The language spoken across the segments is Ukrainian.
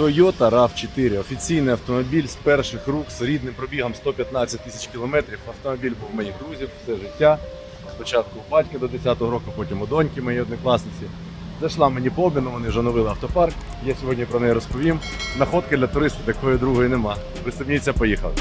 Toyota RAV4. Офіційний автомобіль з перших рук з рідним пробігом 115 тисяч кілометрів. Автомобіль був моїх друзів все життя. Спочатку у батька до 10-го року, потім у доньки моєї однокласниці. Зайшла мені по обміну, вони вже оновили автопарк. Я сьогодні про неї розповім. Находки для туриста такої другої нема. Пристебніться, поїхали.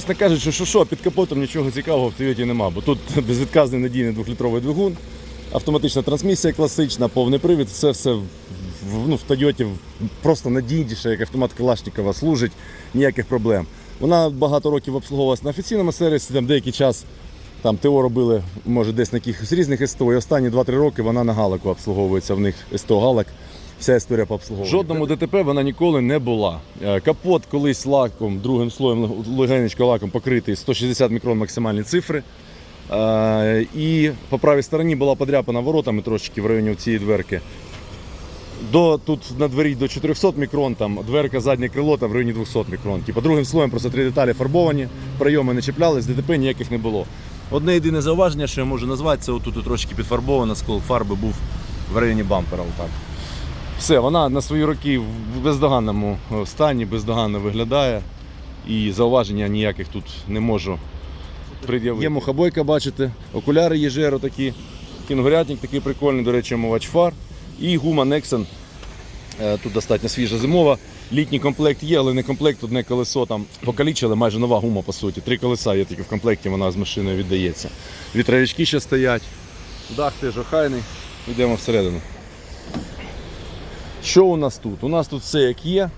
Чесно кажучи, що що, під капотом нічого цікавого в Тойоті нема, бо тут безвідказний надійний двохлітровий двигун, автоматична трансмісія класична, повний привід, все все ну, в Тойоті просто надійніше, як автомат Калашникова служить, ніяких проблем. Вона багато років обслуговувалася на офіційному сервісі, там деякий час там ТО робили, може, десь на якихось різних СТО. І останні 2-3 роки вона на Галаку обслуговується в них СТО Галак. Вся історія по обслуговуванню. Жодному ДТП вона ніколи не була. Е, Капот колись лаком, другим слоєм легенечко лаком покритий 160 мікрон максимальні цифри. Е, І по правій стороні була подряпана воротами трошечки в районі цієї дверки. До, тут на двері до 400 мікрон, там дверка, заднє крило там в районі 200 мікрон. Типа другим слоєм просто три деталі фарбовані, прийоми не чіплялись, ДТП ніяких не було. Одне єдине зауваження, що я можу назвати, це отут трошки підфарбовано, скол фарби був в районі бампера. Отак. Все, вона на свої роки в бездоганному е, стані, бездоганно виглядає. І зауваження ніяких тут не можу пред'явити. Є мухобойка, бачите, окуляри Єжеро такі, кінгурятник такий прикольний, до речі, омивач фар. І гума Nexon. Е, Тут достатньо свіжа зимова. Літній комплект є, але не комплект, одне колесо там покалічили, майже нова гума по суті. Три колеса є тільки в комплекті, вона з машиною віддається. Вітровички ще стоять. Дах теж охайний. Йдемо всередину. Що у нас тут? У нас тут все як є.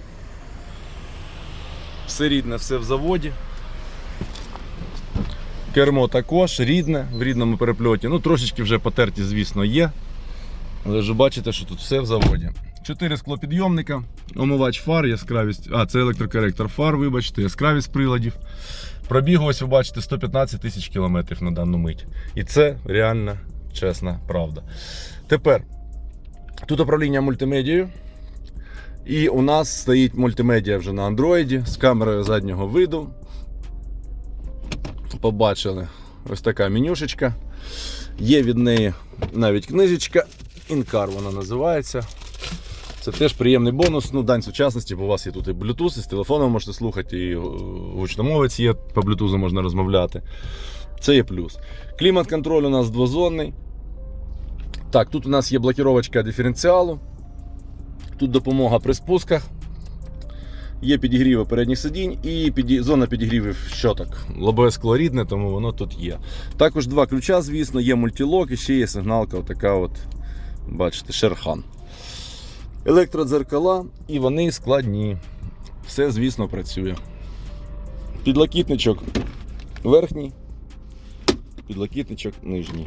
Все рідне, все в заводі. Кермо також рідне, в рідному перепльоті. Ну, трошечки вже потерті, звісно, є. Але вже бачите, що тут все в заводі. Чотири склопідйомника, омивач фар, яскравість. А, це електрокоректор фар, вибачте, яскравість приладів. Пробіг, ось ви бачите, 115 тисяч кілометрів на дану мить. І це реальна чесна правда. Тепер тут управління мультимедією. І у нас стоїть мультимедіа вже на андроїді з камерою заднього виду. Побачили ось така менюшечка. Є від неї навіть книжечка. Інкар вона називається. Це теж приємний бонус. Ну, дань сучасності, бо у вас є тут і Bluetooth, і з телефоном можете слухати, і е, гучномовець є, по Bluetooth можна розмовляти. Це є плюс. Клімат-контроль у нас двозонний. Так, тут у нас є блокіровочка диференціалу. Тут допомога при спусках. Є підігріви передніх сидінь і піді... зона підігрівів щоток. Лобове скло рідне, тому воно тут є. Також два ключа, звісно, є мультилок і ще є сигналка, отака от, бачите, шерхан. Електродзеркала і вони складні. Все, звісно, працює. Підлокітничок верхній, підлокітничок нижній.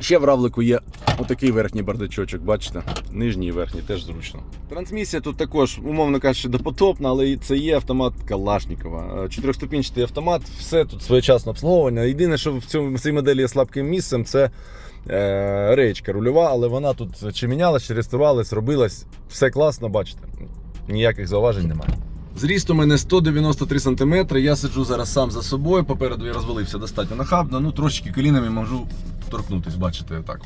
Ще в равлику є отакий верхній бардачочок, бачите? Нижній і верхній теж зручно. Трансмісія тут також, умовно кажучи, допотопна, але це є автомат Калашникова. Е, Чотирьохступінчатий автомат, все тут своєчасне обслуговування. Єдине, що в цьому в цій моделі є слабким місцем, це е, реєчка рульова, але вона тут чи мінялась, чи реставрувалась, робилась. Все класно, бачите. Ніяких зауважень немає. Зріст у мене 193 см, я сиджу зараз сам за собою, попереду я розвалився достатньо нахабно, ну трошки колінами можу торкнутись, бачите, так.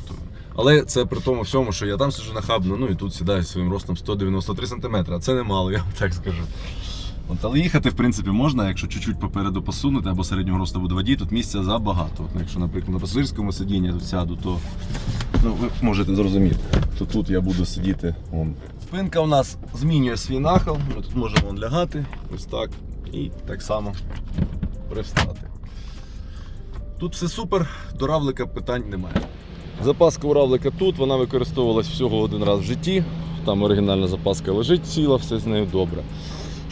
Але це при тому всьому, що я там сиджу нахабно, ну і тут сідаю своїм ростом 193 см, а це немало, я вам так скажу. От, але їхати, в принципі, можна, якщо чуть-чуть попереду посунути або середнього росту буде водій, тут місця забагато. От, якщо, наприклад, на пасажирському сидінні сяду, то ну, ви можете зрозуміти, то тут я буду сидіти. Вон. Спинка у нас змінює свій нахил, ми тут можемо вон лягати, ось так, і так само привстати. Тут все супер, до равлика питань немає. Запаска у равлика тут, вона використовувалась всього один раз в житті. Там оригінальна запаска лежить ціла, все з нею добре.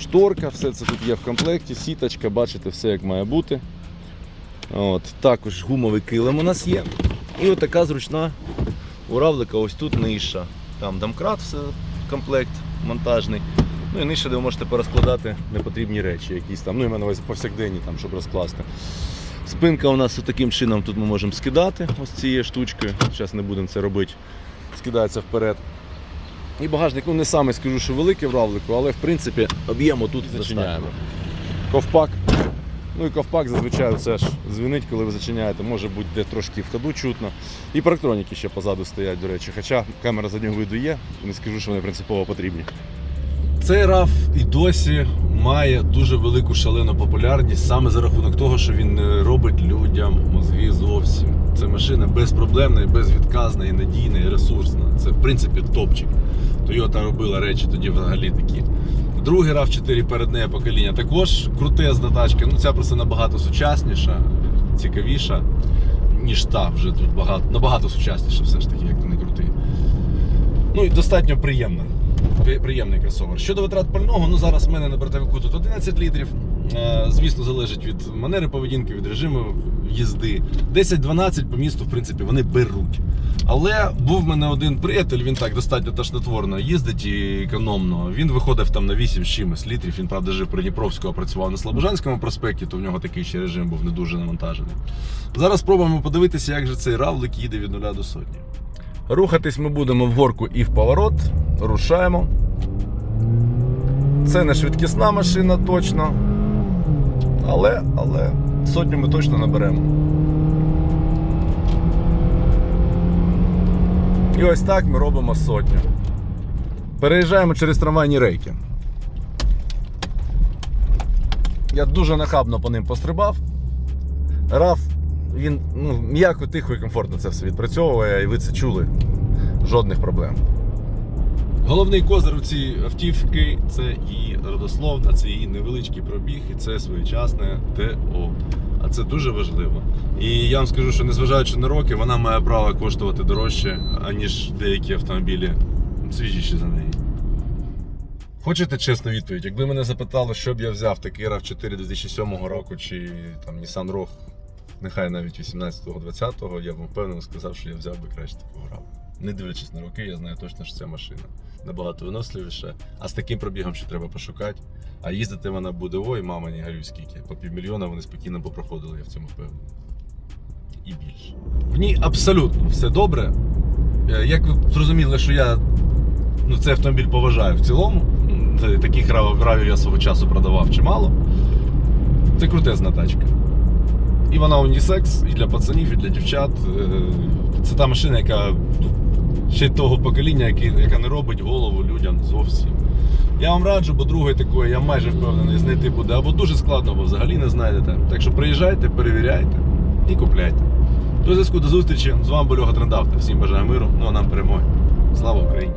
Шторка, все це тут є в комплекті, сіточка, бачите, все як має бути. От, також гумовий килим у нас є. І отака зручна у равлика ось тут ниша. Там домкрат, все комплект монтажний. Ну і нижче, де ви можете порозкладати непотрібні речі, якісь там, ну і мене повсякденні, там, щоб розкласти. Спинка у нас таким чином тут ми можемо скидати ось цією штучкою. Зараз не будемо це робити. Скидається вперед. І багажник, ну не саме скажу, що великий в равлику, але в принципі об'єму тут зачиняємо. Ковпак. Ну і ковпак зазвичай це ж дзвінить, коли ви зачиняєте, може бути де трошки в ходу чутно. І парктроніки ще позаду стоять, до речі. Хоча камера заднього виду є, не скажу, що вони принципово потрібні. Цей RAV і досі має дуже велику шалену популярність саме за рахунок того, що він не робить людям мозги зовсім. Це машина безпроблемна, і безвідказна, і надійна, і ресурсна. Це в принципі топчик. Toyota робила речі тоді взагалі такі. Другий rav 4 перед нею покоління також крутезна тачка. Ну ця просто набагато сучасніша, цікавіша, ніж та вже тут багато, набагато сучасніша, все ж таки, як то не крутий. Ну і достатньо приємна. Приємний кросовер. Щодо витрат пального, ну зараз в мене на бортовику тут 11 літрів. Е, Звісно, залежить від манери поведінки, від режиму їзди. 10-12 по місту, в принципі, вони беруть. Але був в мене один приятель, він так достатньо тошнотворно їздить і економно. Він виходив там на 8 з чимось літрів. Він, правда, жив при Дніпровського, працював на Слобожанському проспекті, то в нього такий ще режим був не дуже навантажений. Зараз спробуємо подивитися, як же цей равлик їде від 0 до сотні. Рухатись ми будемо в горку і в поворот. Рушаємо. Це не швидкісна машина точно. Але, але сотню ми точно наберемо. І ось так ми робимо сотню. Переїжджаємо через трамвайні рейки. Я дуже нахабно по ним пострибав. Раф, він ну, м'яко, тихо і комфортно це все відпрацьовує, і ви це чули. Жодних проблем. Головний козир у цій автівки це її родословна, це її невеличкий пробіг і це своєчасне ТО. А це дуже важливо. І я вам скажу, що незважаючи на роки, вона має право коштувати дорожче, аніж деякі автомобілі свіжіші за неї. Хочете чесну відповідь? Якби мене запитали, що б я взяв такий rav 4 2007 року чи там Nissan Rogue, нехай навіть 18-го, 20-го, я б впевнено сказав, що я взяв би краще такого рава. Не дивлячись на роки, я знаю точно, що ця машина набагато виносливіша. А з таким пробігом ще треба пошукати. А їздити вона буде, ой, мама, не горюй скільки. По півмільйона вони спокійно б проходили, я в цьому впевнений. І більше. В ній абсолютно все добре. Е, Як ви зрозуміли, що я ну, цей автомобіль поважаю в цілому. Таких рав- равів я свого часу продавав чимало. Це крутезна тачка. І вона унісекс і для пацанів, і для дівчат. Е, Це та машина, яка ну, ще того покоління, яке- яке не робить голову людям зовсім. Я вам раджу, бо другої такої, я майже впевнений, знайти буде або дуже складно, або взагалі не знайдете. Так що приїжджайте, перевіряйте і купляйте. До зв'язку до зустрічі. З вами Льога Трендавта. Всім бажаю миру, ну а нам перемоги. Слава Україні!